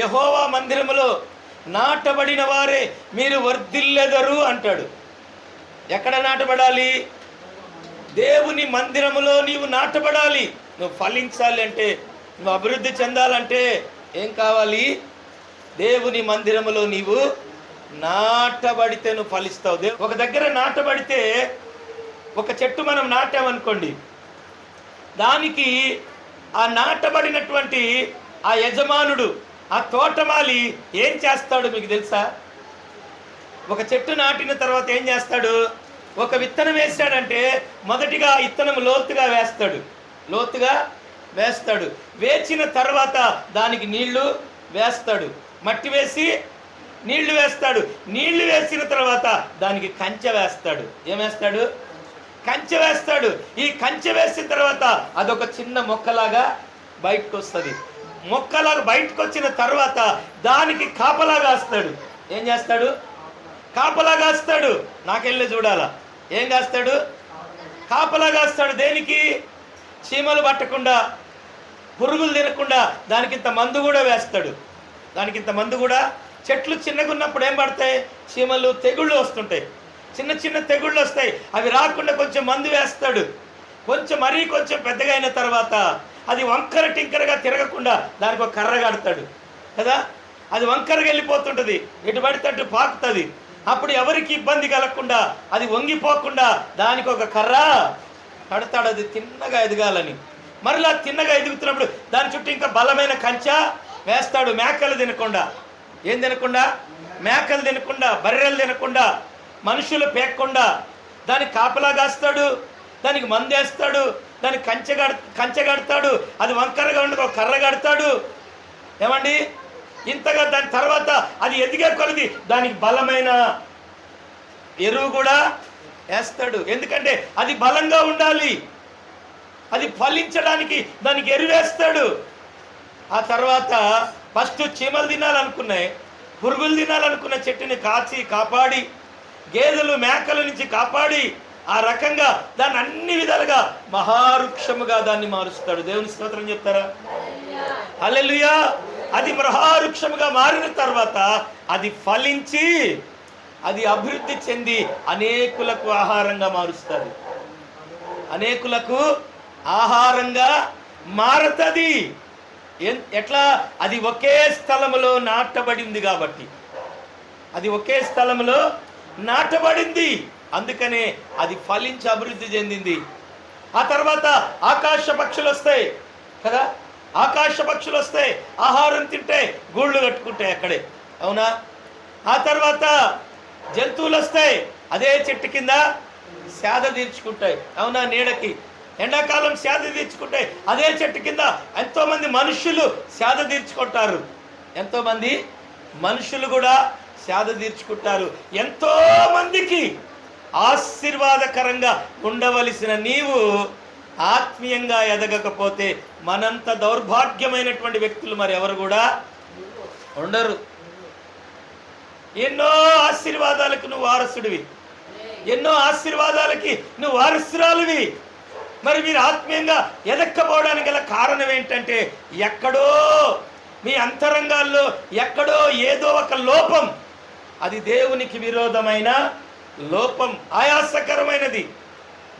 యహోవా మందిరములో నాటబడిన వారే మీరు వర్ధిల్లెదరు అంటాడు. ఎక్కడ నాటబడాలి? దేవుని మందిరములో నీవు నాటబడాలి. నువ్వు ఫలించాలి అంటే నువ్వు అభివృద్ధి చెందాలంటే ఏం కావాలి? దేవుని మందిరములో నీవు నాటబడితే నువ్వు ఫలిస్తావు. దేవు ఒక దగ్గర నాటబడితే ఒక చెట్టు మనం నాటామనుకోండి దానికి ఆ నాటబడినటువంటి ఆ యజమానుడు ఆ తోటమాలి ఏం చేస్తాడు మీకు తెలుసా? ఒక చెట్టు నాటిన తర్వాత ఏం చేస్తాడు? ఒక విత్తనం వేస్తాడంటే మొదటిగా విత్తనం లోతుగా వేస్తాడు. లోతుగా వేస్తాడు. వేచిన తర్వాత దానికి నీళ్ళు వేస్తాడు. మట్టి వేసి నీళ్ళు వేస్తాడు. నీళ్ళు వేసిన తర్వాత దానికి కంచె వేస్తాడు. ఏమేస్తాడు కంచె వేస్తాడు. ఈ కంచె వేసిన తర్వాత అదొక చిన్న మొక్కలాగా బయటకు వస్తుంది మొక్కలాగా బయటకు వచ్చిన తర్వాత దానికి కాపలా కాస్తాడు. ఏం చేస్తాడు? కాపలా కాస్తాడు. నాకెళ్ళి చూడాలా? ఏం కాస్తాడు? కాపలా కాస్తాడు. దేనికి? చీమలు పట్టకుండా పురుగులు తినకుండా దానికి ఇంత మందు కూడా వేస్తాడు. దానికి ఇంత మందు కూడా చెట్లు చిన్నగా ఉన్నప్పుడు ఏం పడతాయి? చీమలు తెగుళ్ళు వస్తుంటాయి. చిన్న చిన్న తెగుళ్ళు వస్తాయి. అవి రాకుండా కొంచెం మందు వేస్తాడు. కొంచెం మరీ కొంచెం పెద్దగా అయిన తర్వాత అది వంకర టింకరగా తిరగకుండా దానికి ఒక కర్ర కడతాడు. కదా? అది వంకరగా వెళ్ళిపోతుంటుంది. ఎటు పడితే పాకుతుంది. అప్పుడు ఎవరికి ఇబ్బంది కలగకుండా అది వంగిపోకుండా దానికి ఒక కర్ర కడతాడు. అది తిన్నగా ఎదగాలని. మరలా తిన్నగా ఎదుగుతున్నప్పుడు దాని చుట్టూ ఇంకా బలమైన కంచె వేస్తాడు. మేకలు తినకుండా. ఏం తినకుండా? మేకలు తినకుండా బర్రెలు తినకుండా మనుషులు పేక్కుండా దానికి కాపలా కాస్తాడు దానికి మందేస్తాడు దాన్ని కంచె కడ కంచె కడతాడు అది వంకరగా ఉండగా ఒక కర్ర కడతాడు ఏమండి? ఇంతగా దాని తర్వాత అది ఎదిగే కొలది? దానికి బలమైన ఎరువు కూడా వేస్తాడు. ఎందుకంటే అది బలంగా ఉండాలి. అది ఫలించడానికి దానికి ఎరువేస్తాడు ఆ తర్వాత ఫస్ట్ చీమలు తినాలనుకున్నాయి పురుగులు తినాలనుకున్న చెట్టుని కాచి కాపాడి గేదెలు మేకల నుంచి కాపాడి ఆ రకంగా దాన్ని అన్ని విధాలుగా మహారుక్షముగా దాన్ని మారుస్తాడు. దేవుని స్తోత్రం చెప్తారా? అల్లెలుయా అది మహారుక్షముగా మారిన తర్వాత అది ఫలించి అది అభివృద్ధి చెంది అనేకులకు ఆహారంగా మారుస్తుంది. అనేకులకు ఆహారంగా మారుతుంది. ఎన్- ఎట్లా? అది ఒకే స్థలంలో నాటబడింది కాబట్టి. అది ఒకే స్థలంలో నాటబడింది. అందుకనే అది ఫలించి అభివృద్ధి చెందింది. ఆ తర్వాత ఆకాశ పక్షులు వస్తాయి కదా? ఆకాశ పక్షులు వస్తాయి ఆహారం తింటే గూళ్ళు కట్టుకుంటాయి అక్కడే. అవునా? ఆ తర్వాత జంతువులు వస్తాయి అదే చెట్టు కింద సేద తీర్చుకుంటాయి. అవునా నీడకి? ఎండాకాలం సేద తీర్చుకుంటాయి అదే చెట్టు కింద ఎంతోమంది మనుషులు సేద తీర్చుకుంటారు. ఎంతోమంది మనుషులు కూడా సేద తీర్చుకుంటారు. ఎంతోమందికి ఆశీర్వాదకరంగా ఉండవలసిన నీవు ఆత్మీయంగా ఎదగకపోతే మనంత దౌర్భాగ్యమైనటువంటి వ్యక్తులు మరి ఎవరు కూడా ఉండరు. ఎన్నో ఆశీర్వాదాలకు నువ్వు వారసుడివి. ఎన్నో ఆశీర్వాదాలకి నువ్వు వారసురాలివి. మరి మీరు ఆత్మీయంగా ఎదక్కపోవడానికి గల కారణం ఏంటంటే ఎక్కడో మీ అంతరంగాల్లో ఎక్కడో ఏదో ఒక లోపం. అది దేవునికి విరోధమైన లోపం ఆయాసకరమైనది.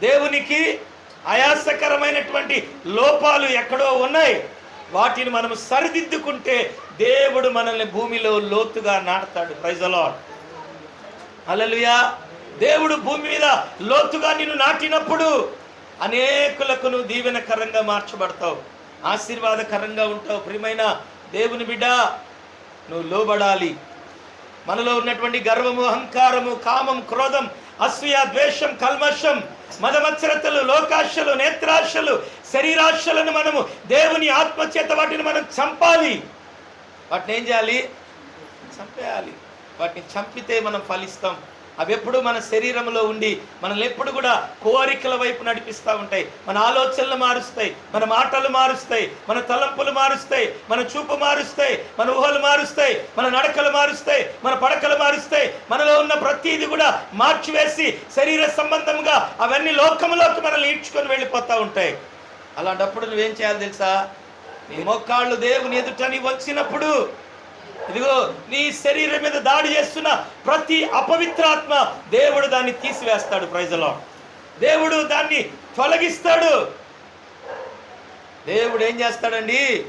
దేవునికి ఆయాసకరమైనటువంటి లోపాలు ఎక్కడో ఉన్నాయి. వాటిని మనం సరిదిద్దుకుంటే దేవుడు మనల్ని భూమిలో లోతుగా నాటుతాడు. ప్రైజలాడ్ అలలుయా దేవుడు భూమి మీద లోతుగా నిన్ను నాటినప్పుడు అనేకులకు నువ్వు దీవెనకరంగా మార్చబడతావు. ఆశీర్వాదకరంగా ఉంటావు. ప్రియమైన దేవుని బిడ్డ నువ్వు లోబడాలి. మనలో ఉన్నటువంటి గర్వము అహంకారము కామం క్రోధం అసూయ ద్వేషం కల్మషం మదమత్సరతలు లోకాశలు నేత్రాశలు శరీరాశలను మనము దేవుని ఆత్మచేత వాటిని మనం చంపాలి. వాటిని ఏం చేయాలి? చంపేయాలి. వాటిని చంపితే మనం ఫలిస్తాం. అవి ఎప్పుడు మన శరీరంలో ఉండి మనల్ని ఎప్పుడు కూడా కోరికల వైపు నడిపిస్తూ ఉంటాయి. మన ఆలోచనలు మారుస్తాయి మన మాటలు మారుస్తాయి మన తలంపులు మారుస్తాయి మన చూపు మారుస్తాయి మన ఊహలు మారుస్తాయి మన నడకలు మారుస్తాయి మన పడకలు మారుస్తాయి. మనలో ఉన్న ప్రతీది కూడా మార్చివేసి శరీర సంబంధంగా అవన్నీ లోకంలోకి మనల్ని ఈడ్చుకొని వెళ్ళిపోతూ ఉంటాయి. అలాంటప్పుడు నువ్వేం చేయాలి తెలుసా? నీ మోకాళ్ళు దేవుని ఎదుట నీ వచ్చినప్పుడు ఇదిగో నీ శరీరం మీద దాడి చేస్తున్న ప్రతి అపవిత్రాత్మ దేవుడు దాన్ని తీసివేస్తాడు ప్రజలో దేవుడు దాన్ని తొలగిస్తాడు. దేవుడు ఏం చేస్తాడండి?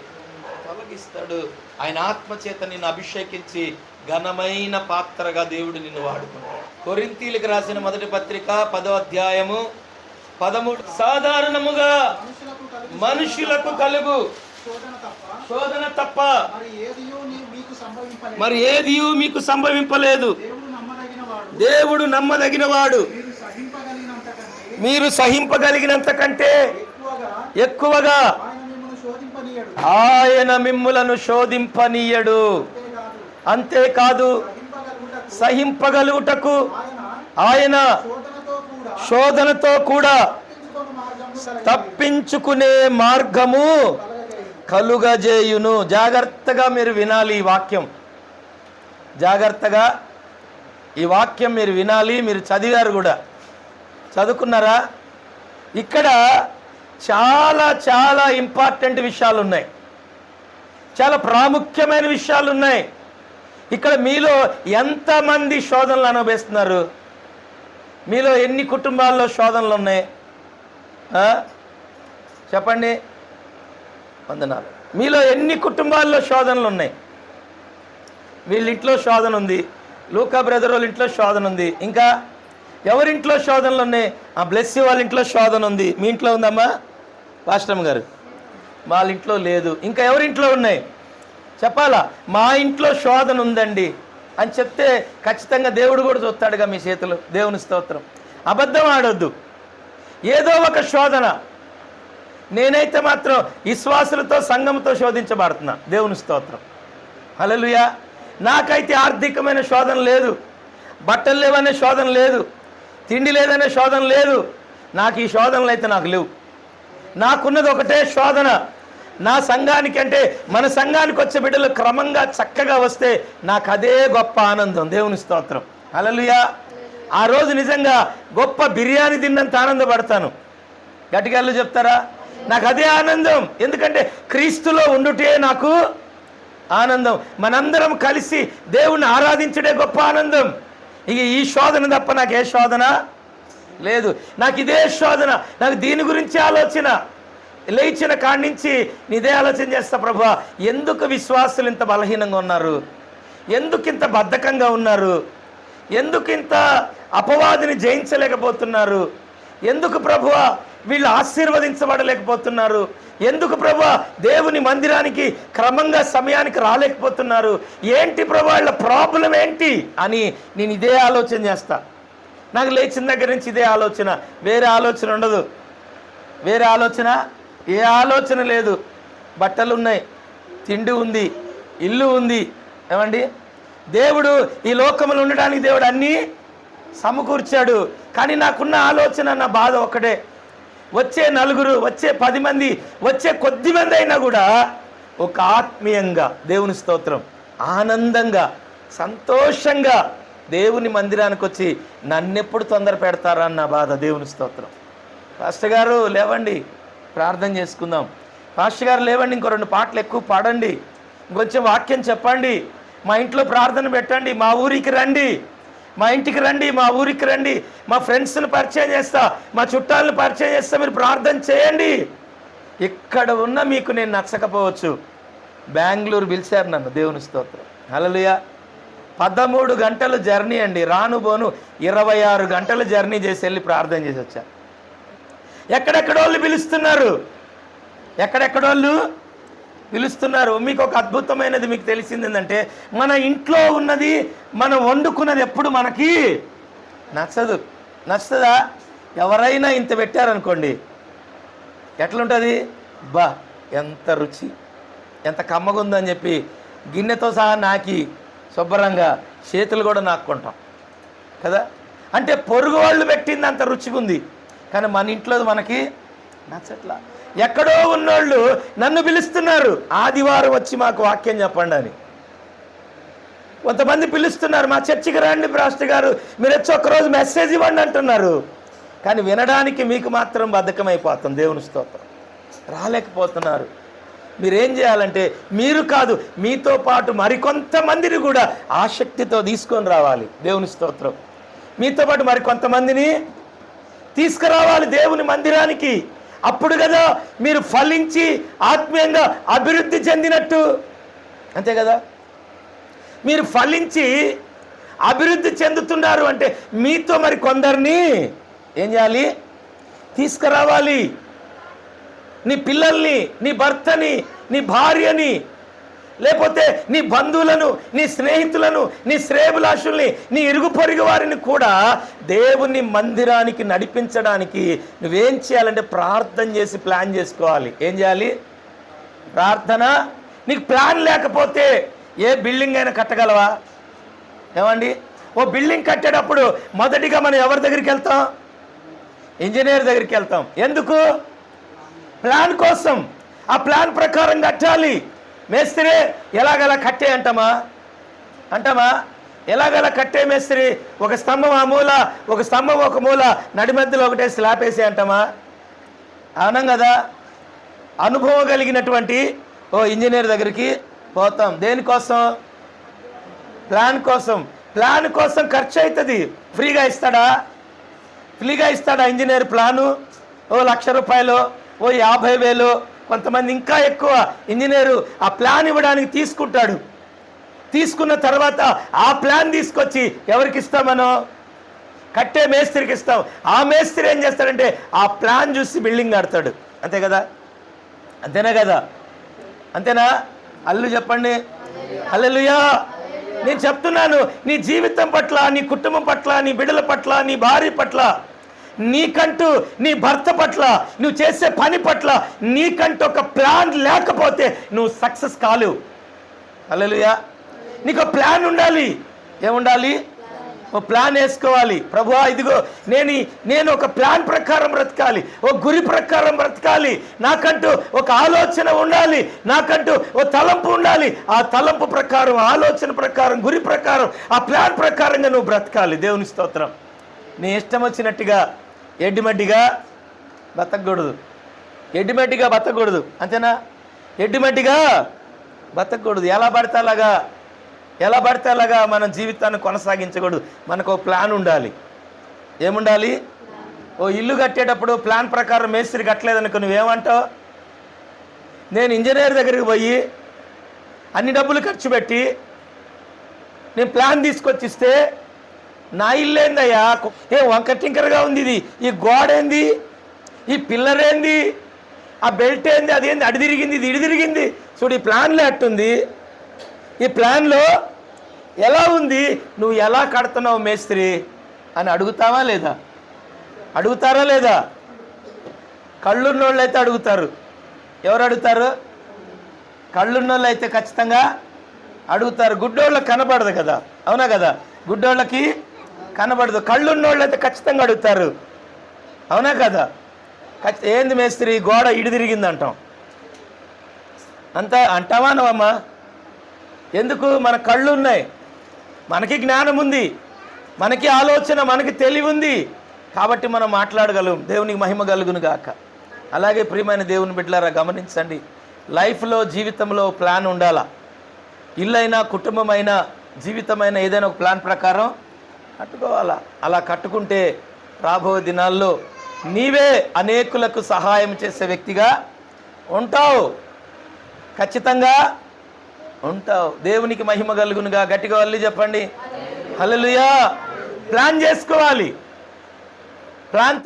తొలగిస్తాడు. ఆయన ఆత్మ చేత నిన్ను అభిషేకించి ఘనమైన పాత్రగా దేవుడు నిన్ను వాడుకుంటాడు. కొరింతీలకు రాసిన మొదటి పత్రిక పదో అధ్యాయము పదమూడు. సాధారణముగా మనుషులకు కలుగు. శోధన తప్ప. మరి ఏది మీకు సంభవింపలేదు. దేవుడు నమ్మదగిన వాడు. దేవుడు నమ్మదగిన వాడు. మీరు సహింపగలిగినంత కంటే ఎక్కువగా ఆయన మిమ్మల్ని శోధింపనీయడు. అంతేకాదు సహింపగలుగుటకు ఆయన శోధనతో కూడా తప్పించుకొని మార్గము కలుగజేయును జాగ్రత్తగా మీరు వినాలి ఈ వాక్యం. జాగ్రత్తగా ఈ వాక్యం మీరు వినాలి. మీరు చదివారు కూడా. చదువుకున్నారా? ఇక్కడ చాలా చాలా ఇంపార్టెంట్ విషయాలు ఉన్నాయి చాలా ప్రాముఖ్యమైన విషయాలు ఉన్నాయి ఇక్కడ మీలో ఎంతమంది శోధనలు అనుభవిస్తున్నారు? మీలో ఎన్ని కుటుంబాల్లో శోధనలు ఉన్నాయి? చెప్పండి. వందనాలు. మీలో ఎన్ని కుటుంబాల్లో శోధనలు ఉన్నాయి వీళ్ళింట్లో శోధన ఉంది లూకా బ్రదర్ వాళ్ళ ఇంట్లో శోధన ఉంది ఇంకా ఎవరింట్లో శోధనలు ఉన్నాయి ఆ బ్లెస్సీ వాళ్ళ ఇంట్లో శోధన ఉంది మీ ఇంట్లో ఉందమ్మా? పాస్టమ్ గారు. వాళ్ళ ఇంట్లో లేదు. ఇంకా ఎవరింట్లో ఉన్నాయి? చెప్పాలా? మా ఇంట్లో శోధన ఉందండి అని చెప్తే ఖచ్చితంగా దేవుడు కూడా చూస్తాడుగా మీ చేతులు. దేవుని స్తోత్రం. అబద్ధం ఆడొద్దు. ఏదో ఒక శోధన. నేనైతే మాత్రం విశ్వాసులతో సంఘంతో శోధించబడుతున్నా. దేవుని స్తోత్రం. హలలుయా నాకైతే ఆర్థికమైన శోధన లేదు. బట్టలు లేవనే శోధన లేదు. తిండి లేదనే శోధన లేదు. నాకు ఈ శోధనలు అయితే నాకు లేవు. నాకున్నది ఒకటే శోధన. నా సంఘానికి అంటే మన సంఘానికి వచ్చే బిడ్డలు క్రమంగా చక్కగా వస్తే నాకు అదే గొప్ప ఆనందం. దేవుని స్తోత్రం. అలలుయా ఆ రోజు నిజంగా గొప్ప బిర్యానీ తిన్నంత ఆనందపడతాను. గట్టిగాళ్ళు చెప్తారా? నాకు అదే ఆనందం. ఎందుకంటే క్రీస్తులో ఉండుటే నాకు ఆనందం. మనందరం కలిసి దేవుణ్ణి ఆరాధించడే గొప్ప ఆనందం. ఇక ఈ శోధన తప్ప నాకు ఏ శోధన లేదు. నాకు ఇదే శోధన. నాకు దీని గురించి ఆలోచన. లేచిన కాడి నుంచి ఇదే ఆలోచన చేస్తా ప్రభా. ఎందుకు విశ్వాసులు ఇంత బలహీనంగా ఉన్నారు? ఎందుకు ఇంత బద్ధకంగా ఉన్నారు? ఎందుకు ఇంత అపవాదిని జయించలేకపోతున్నారు? ఎందుకు ప్రభువ వీళ్ళు ఆశీర్వదించబడలేకపోతున్నారు? ఎందుకు ప్రభు దేవుని మందిరానికి క్రమంగా సమయానికి రాలేకపోతున్నారు? ఏంటి ప్రభు వాళ్ళ ప్రాబ్లం ఏంటి అని నేను ఇదే ఆలోచన చేస్తా. నాకు లేచిన దగ్గర నుంచి ఇదే ఆలోచన. వేరే ఆలోచన ఉండదు. వేరే ఆలోచన? ఏ ఆలోచన లేదు. బట్టలు ఉన్నాయి. తిండి ఉంది. ఇల్లు ఉంది. ఏమండి? దేవుడు ఈ లోకములు ఉండడానికి దేవుడు అన్నీ సమకూర్చాడు. కానీ నాకున్న ఆలోచన నా బాధ ఒక్కటే. వచ్చే నలుగురు వచ్చే పది మంది వచ్చే కొద్ది మంది అయినా కూడా ఒక ఆత్మీయంగా దేవుని స్తోత్రం ఆనందంగా సంతోషంగా దేవుని మందిరానికి వచ్చి నన్నెప్పుడు తొందర పెడతారా అన్న బాధ దేవుని స్తోత్రం. పాస్టర్ గారు లేవండి ప్రార్థన చేసుకుందాం. పాస్టర్ గారు లేవండి ఇంకో రెండు పాటలు ఎక్కువ పాడండి. ఇంకొంచెం వాక్యం చెప్పండి. మా ఇంట్లో ప్రార్థన పెట్టండి మా ఊరికి రండి. మా ఇంటికి రండి మా ఊరికి రండి మా ఫ్రెండ్స్ని పరిచయం చేస్తా మా చుట్టాలను పరిచయం చేస్తా మీరు ప్రార్థన చేయండి. ఇక్కడ ఉన్న మీకు నేను నచ్చకపోవచ్చు. బెంగళూరు పిలిచారు నన్ను దేవుని స్తోత్రం. హల్లెలూయా. పదమూడు గంటలు జర్నీ అండి రాను బోను ఇరవై ఆరు గంటలు జర్నీ చేసి వెళ్ళి ప్రార్థన చేసి వచ్చా. ఎక్కడెక్కడోళ్ళు పిలుస్తున్నారు? ఎక్కడెక్కడోళ్ళు? పిలుస్తున్నారు. మీకు ఒక అద్భుతమైనది మీకు తెలిసింది ఏంటంటే మన ఇంట్లో ఉన్నది మనం వండుకున్నది ఎప్పుడు మనకి నచ్చదు. నచ్చుతుందా? ఎవరైనా ఇంత పెట్టారనుకోండి ఎట్లుంటుంది? బా ఎంత రుచి ఎంత కమ్మగుందని చెప్పి గిన్నెతో సహా నాకి శుభ్రంగా చేతులు కూడా నాక్కుంటాం. కదా? అంటే పొరుగు వాళ్ళు పెట్టింది అంత రుచిగా ఉంది కానీ మన ఇంట్లో మనకి నచ్చట్లా. ఎక్కడో ఉన్నోళ్ళు నన్ను పిలుస్తున్నారు. ఆదివారం వచ్చి మాకు వాక్యం చెప్పండి అని. కొంతమంది పిలుస్తున్నారు మా చర్చికి రండి ప్రాస్టర్ గారు మీరు వచ్చి ఒకరోజు మెసేజ్ ఇవ్వండి అంటున్నారు. కానీ వినడానికి మీకు మాత్రం బద్ధకమైపోతుంది దేవుని స్తోత్రం. రాలేకపోతున్నారు. మీరేం చేయాలంటే మీరు కాదు మీతో పాటు మరికొంతమందిని కూడా ఆసక్తితో తీసుకొని రావాలి దేవుని స్తోత్రం. మీతో పాటు మరికొంతమందిని తీసుకురావాలి దేవుని మందిరానికి. అప్పుడు కదా మీరు ఫలించి ఆత్మీయంగా అభివృద్ధి చెందినట్టు. అంతే కదా? మీరు ఫలించి అభివృద్ధి చెందుతున్నారు అంటే మీతో మరి కొందరిని ఏం చేయాలి? తీసుకురావాలి. నీ పిల్లల్ని నీ భర్తని నీ భార్యని లేకపోతే నీ బంధువులను నీ స్నేహితులను నీ శ్రేయభిలాషుల్ని నీ ఇరుగు పొరుగు వారిని కూడా దేవుని మందిరానికి నడిపించడానికి నువ్వేం చేయాలంటే ప్రార్థన చేసి ప్లాన్ చేసుకోవాలి. ఏం చేయాలి? ప్రార్థన. నీకు ప్లాన్ లేకపోతే ఏ బిల్డింగ్ అయినా కట్టగలవా? ఏమండి? ఓ బిల్డింగ్ కట్టేటప్పుడు మొదటిగా మనం ఎవరి దగ్గరికి వెళ్తాం? ఇంజనీర్ దగ్గరికి వెళ్తాం. ఎందుకు? ప్లాన్ కోసం. ఆ ప్లాన్ ప్రకారం కట్టాలి. మేస్త్రి ఎలాగలా కట్టే అంటామా అంటామా ఎలాగలా కట్టే మేస్త్రి? ఒక స్తంభం ఆ మూల ఒక స్తంభం ఒక మూల నడి మధ్యలో ఒకటే స్లాబ్ వేసి అంటామా అవునం కదా? అనుభవం కలిగినటువంటి ఓ ఇంజనీర్ దగ్గరికి పోతాం. దేనికోసం? ప్లాన్ కోసం. ప్లాన్ కోసం ఖర్చు అవుతుంది ఫ్రీగా ఇస్తాడా? ఫ్రీగా ఇస్తాడా ఇంజనీర్ ప్లాను? ఓ లక్ష రూపాయలు ఓ యాభై వేలు కొంతమంది ఇంకా ఎక్కువ ఇంజనీరు ఆ ప్లాన్ ఇవ్వడానికి తీసుకుంటాడు. తీసుకున్న తర్వాత ఆ ప్లాన్ తీసుకొచ్చి ఎవరికి ఇస్తాం మనం కట్టే మేస్త్రికి ఇస్తాం ఆ మేస్త్రి ఏం చేస్తాడంటే ఆ ప్లాన్ చూసి బిల్డింగ్ కడతాడు. అంతే కదా? అంతేనా కదా? అంతేనా? అల్లు చెప్పండి. అల్లెలుయా నేను చెప్తున్నాను నీ జీవితం పట్ల నీ కుటుంబం పట్ల నీ బిడ్డల పట్ల నీ భార్య పట్ల నీకంటూ నీ భర్త పట్ల నువ్వు చేసే పని పట్ల నీకంటూ ఒక ప్లాన్ లేకపోతే నువ్వు సక్సెస్ కాలేవు. అల్లెలుయా నీకు ప్లాన్ ఉండాలి. ఏముండాలి? ఓ ప్లాన్ వేసుకోవాలి. ప్రభువా ఇదిగో నేను నేను ఒక ప్లాన్ ప్రకారం బ్రతకాలి. ఓ గురి ప్రకారం బ్రతకాలి. నాకంటూ ఒక ఆలోచన ఉండాలి. నాకంటూ ఓ తలంపు ఉండాలి. ఆ తలంపు ప్రకారం ఆలోచన ప్రకారం గురి ప్రకారం ఆ ప్లాన్ ప్రకారంగా నువ్వు బ్రతకాలి. దేవుని స్తోత్రం. నీ ఇష్టం వచ్చినట్టుగా ఎడ్డిమడ్డిగా బతకూడదు ఎడ్డిమడ్డిగా బతకూడదు అంతేనా? ఎడ్డిమడ్డిగా బతకూడదు ఎలా పడితే అలాగా? ఎలా పడితే అలాగా మనం జీవితాన్ని కొనసాగించకూడదు. మనకు ఒక ప్లాన్ ఉండాలి. ఏముండాలి? ఓ ఇల్లు కట్టేటప్పుడు ప్లాన్ ప్రకారం మేస్త్రి కట్టలేదనుకో నువ్వేమంటావు? నేను ఇంజనీర్ దగ్గరికి పోయి అన్ని డబ్బులు ఖర్చు పెట్టి నేను ప్లాన్ తీసుకొచ్చిస్తే నా ఇల్లు ఏందయ్యా ఏ వంకటింకరగా ఉంది ఇది. ఈ గోడ ఏంది ఈ పిల్లర్ ఏంది ఆ బెల్ట్ ఏంది అదేంది? అడి తిరిగింది ఇది ఇడి తిరిగింది? చూడు ఈ ప్లాన్లో అట్టుంది ఈ ప్లాన్లో ఎలా ఉంది? నువ్వు ఎలా కడుతున్నావు మేస్త్రి? అని అడుగుతావా లేదా? అడుగుతారా లేదా? కళ్ళున్నోళ్ళు అయితే అడుగుతారు. ఎవరు అడుగుతారు? కళ్ళున్నోళ్ళు అయితే ఖచ్చితంగా అడుగుతారు. గుడ్డోళ్ళకి కనబడదు కదా? అవునా కదా? గుడ్డోళ్ళకి కనబడదు. కళ్ళున్నోళ్ళు అయితే ఖచ్చితంగా అడుగుతారు. అవునా కదా? ఖచ్చి- ఏంది మేస్త్రి గోడ ఇడి తిరిగింది అంటాం అంత అంటావా నవమ్మా ఎందుకు? మన కళ్ళు ఉన్నాయి మనకి జ్ఞానం ఉంది. మనకి ఆలోచన మనకి తెలివి ఉంది కాబట్టి మనం మాట్లాడగలం. దేవునికి మహిమ కలుగును గాక. అలాగే ప్రియమైన దేవుని బిడ్డలారా గమనించండి. లైఫ్లో జీవితంలో ప్లాన్ ఉండాలా? ఇల్లైనా కుటుంబమైనా జీవితమైన ఏదైనా ఒక ప్లాన్ ప్రకారం కట్టుకోవాలా? అలా కట్టుకుంటే రాబో దినాల్లో నీవే అనేకులకు సహాయం చేసే వ్యక్తిగా ఉంటావు. ఖచ్చితంగా ఉంటావు. దేవునికి మహిమ కలుగునుగా. గట్టిగా వల్లి చెప్పండి. హలలుయా ప్లాన్ చేసుకోవాలి. ప్లాన్